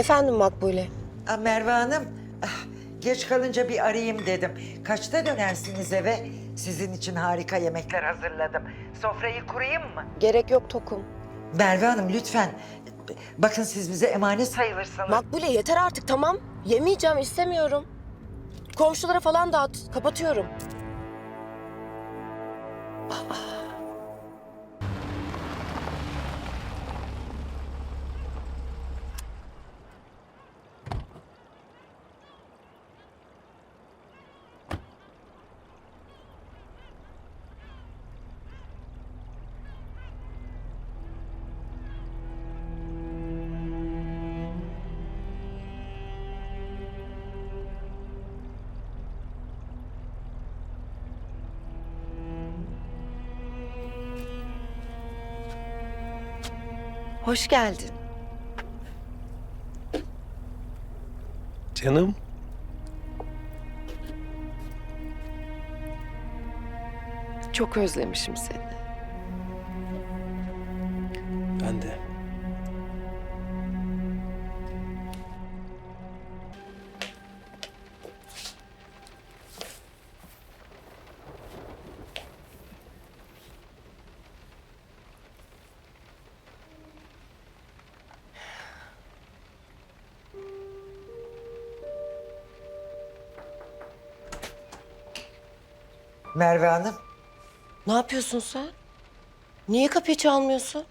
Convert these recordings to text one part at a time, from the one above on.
Efendim Makbule. Aa, Merve Hanım, ah, geç kalınca bir arayayım dedim. Kaçta dönersiniz eve? Sizin için harika yemekler hazırladım. Sofrayı kurayım mı? Gerek yok Tokum. Merve Hanım lütfen. Bakın siz bize emanet sayılırsınız. Makbule yeter artık tamam. Yemeyeceğim istemiyorum. Komşulara falan dağıt. Kapatıyorum. Hoş geldin. Canım. Çok özlemişim seni. Merve Hanım, Ne yapıyorsun sen? Niye kapıyı çalmıyorsun?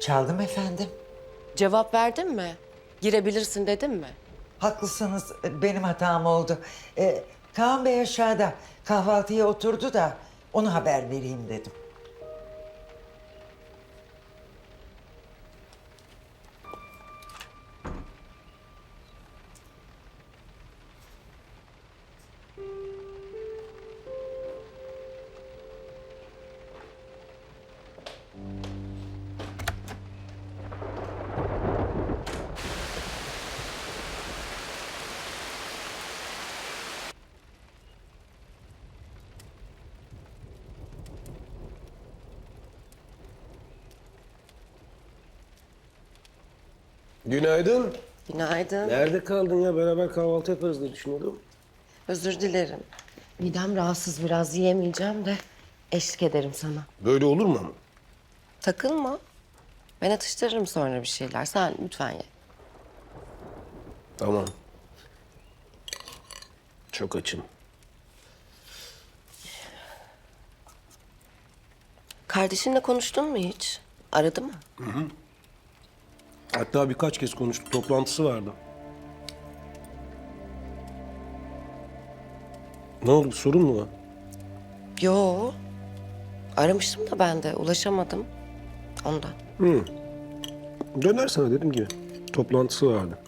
çaldım efendim. Cevap verdin mi? Girebilirsin dedim mi? Haklısınız, benim hatam oldu. Ee, Kaan Bey aşağıda kahvaltıya oturdu da onu haber vereyim dedim. Günaydın. Günaydın. Nerede kaldın ya? Beraber kahvaltı yaparız diye düşünüyordum. Özür dilerim. Midem rahatsız biraz yiyemeyeceğim de eşlik ederim sana. Böyle olur mu ama? Takılma. Ben atıştırırım sonra bir şeyler. Sen lütfen ye. Tamam. Çok açım. Kardeşinle konuştun mu hiç? Aradı mı? Hatta birkaç kez konuştuk. Toplantısı vardı. Ne oldu? Sorun mu var? Yo. Aramıştım da ben de ulaşamadım. Ondan. Döner sana dedim gibi. Toplantısı vardı.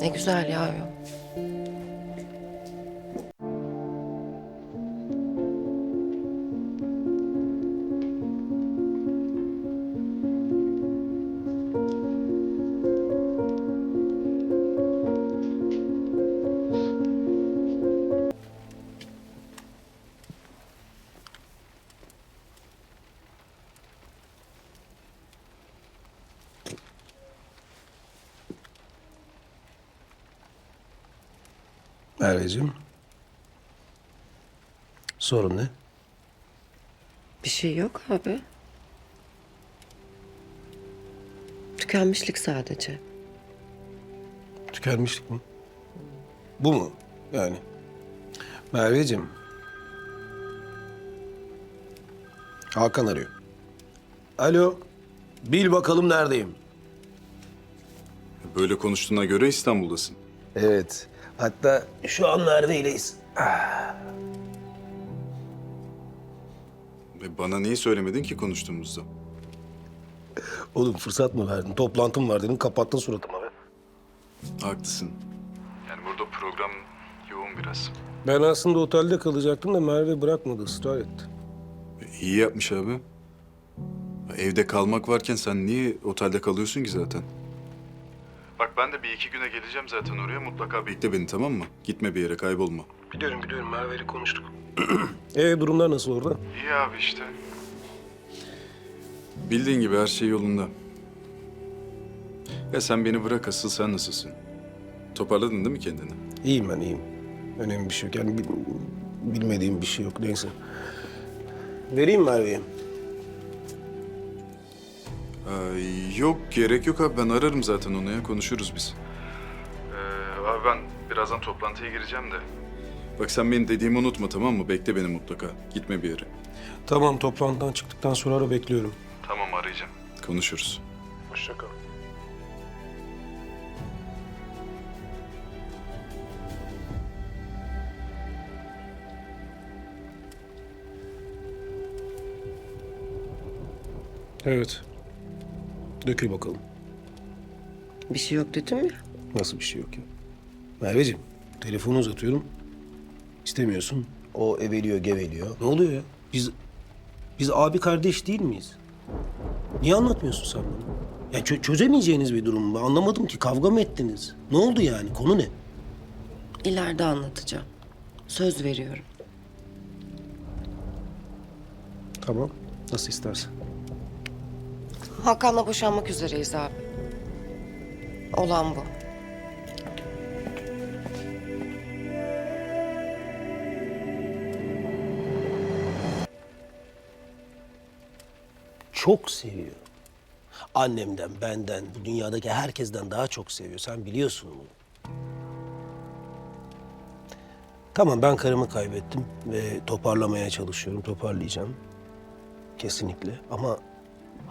Ne güzel yağıyor. Merveciğim. Sorun ne? Bir şey yok abi. Tükenmişlik sadece. Tükenmişlik mi? Bu mu? Yani. Merveciğim. Hakan arıyor. Alo. Bil bakalım neredeyim. Böyle konuştuğuna göre İstanbul'dasın. Evet. Hatta şu an neredeyiz? E bana niye söylemedin ki konuştuğumuzda? Oğlum fırsat mı verdin? Toplantım var dedim kapattın suratıma be. Haklısın. Yani burada program yoğun biraz. Ben aslında otelde kalacaktım da Merve bırakmadı ısrar etti. E, iyi yapmış abi. Evde kalmak varken sen niye otelde kalıyorsun ki zaten? Bak ben de bir iki güne geleceğim zaten oraya. Mutlaka bekle beni tamam mı? Gitme bir yere kaybolma. Biliyorum biliyorum Merve'yle konuştuk. e durumlar nasıl orada? İyi abi işte. Bildiğin gibi her şey yolunda. Ya sen beni bırak asıl sen nasılsın? Toparladın değil mi kendini? İyiyim ben iyiyim. Önemli bir şey yok. Yani bil- bilmediğim bir şey yok neyse. Vereyim Merve'ye. Ay, yok gerek yok abi ben ararım zaten onu ya konuşuruz biz. Ee, abi ben birazdan toplantıya gireceğim de. Bak sen benim dediğimi unutma tamam mı? Bekle beni mutlaka. Gitme bir yere. Tamam toplantıdan çıktıktan sonra ara bekliyorum. Tamam arayacağım. Konuşuruz. Hoşça kal. Evet. Dökül bakalım. Bir şey yok dedim ya. Nasıl bir şey yok ya? Merveciğim, telefonu uzatıyorum. İstemiyorsun. O eveliyor, geveliyor. Ne oluyor ya? Biz biz abi kardeş değil miyiz? Niye anlatmıyorsun sen bana? Ya çö- çözemeyeceğiniz bir durum mu? Ben Anlamadım ki. Kavga mı ettiniz? Ne oldu yani? Konu ne? İleride anlatacağım. Söz veriyorum. Tamam. Nasıl istersen. Hakan'la boşanmak üzereyiz abi. Olan bu. Çok seviyor. Annemden, benden, bu dünyadaki herkesten daha çok seviyor. Sen biliyorsun bunu. Tamam ben karımı kaybettim ve toparlamaya çalışıyorum, toparlayacağım. Kesinlikle ama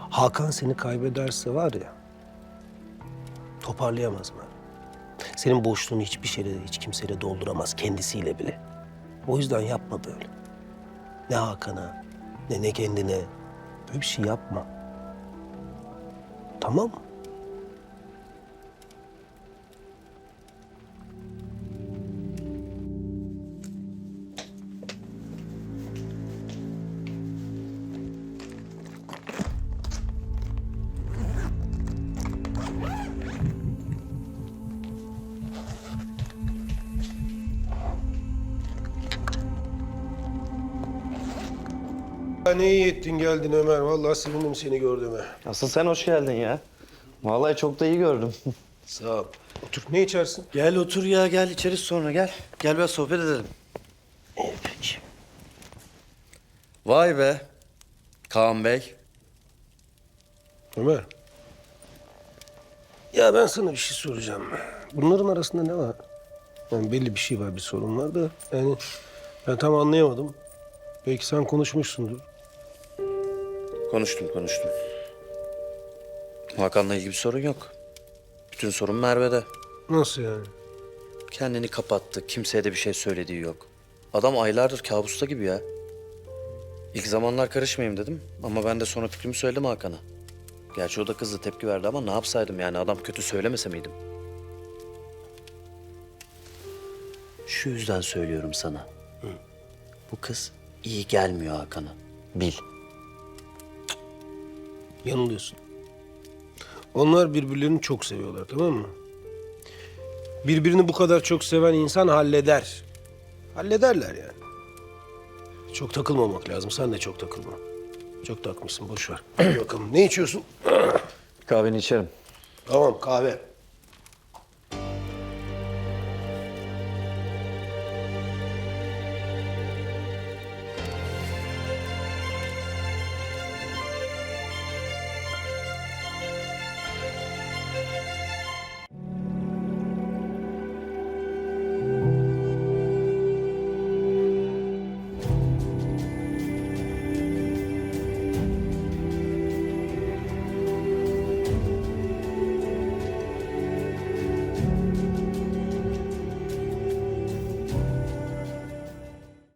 Hakan seni kaybederse var ya toparlayamaz mı? Senin boşluğunu hiçbir şeyle, hiç kimseyle dolduramaz, kendisiyle bile. O yüzden yapma böyle. Ne Hakan'a, ne ne kendine. Böyle bir şey yapma. Tamam mı? Ne iyi ettin geldin Ömer. Vallahi sevindim seni gördüğüme. Asıl sen hoş geldin ya. Vallahi çok da iyi gördüm. Sağ ol. Otur. Ne içersin? gel otur ya gel içeriz sonra gel. Gel biraz sohbet edelim. Peki. Vay be. Kaan Bey. Ömer. Ya ben sana bir şey soracağım. Bunların arasında ne var? Yani belli bir şey var, bir sorun var da yani ben tam anlayamadım. Belki sen konuşmuşsundur. Konuştum konuştum. Hakan'la ilgili bir sorun yok. Bütün sorun Merve'de. Nasıl yani? Kendini kapattı. Kimseye de bir şey söylediği yok. Adam aylardır kabusta gibi ya. İlk zamanlar karışmayayım dedim ama ben de sonra fikrimi söyledim Hakan'a. Gerçi o da kızdı tepki verdi ama ne yapsaydım yani adam kötü söylemese miydim? Şu yüzden söylüyorum sana. Bu kız iyi gelmiyor Hakan'a. Bil. Yanılıyorsun. Onlar birbirlerini çok seviyorlar tamam mı? Birbirini bu kadar çok seven insan halleder. Hallederler yani. Çok takılmamak lazım. Sen de çok takılma. Çok takmışsın boş ver. Hadi bakalım. Ne içiyorsun? Kahveni içerim. Tamam kahve.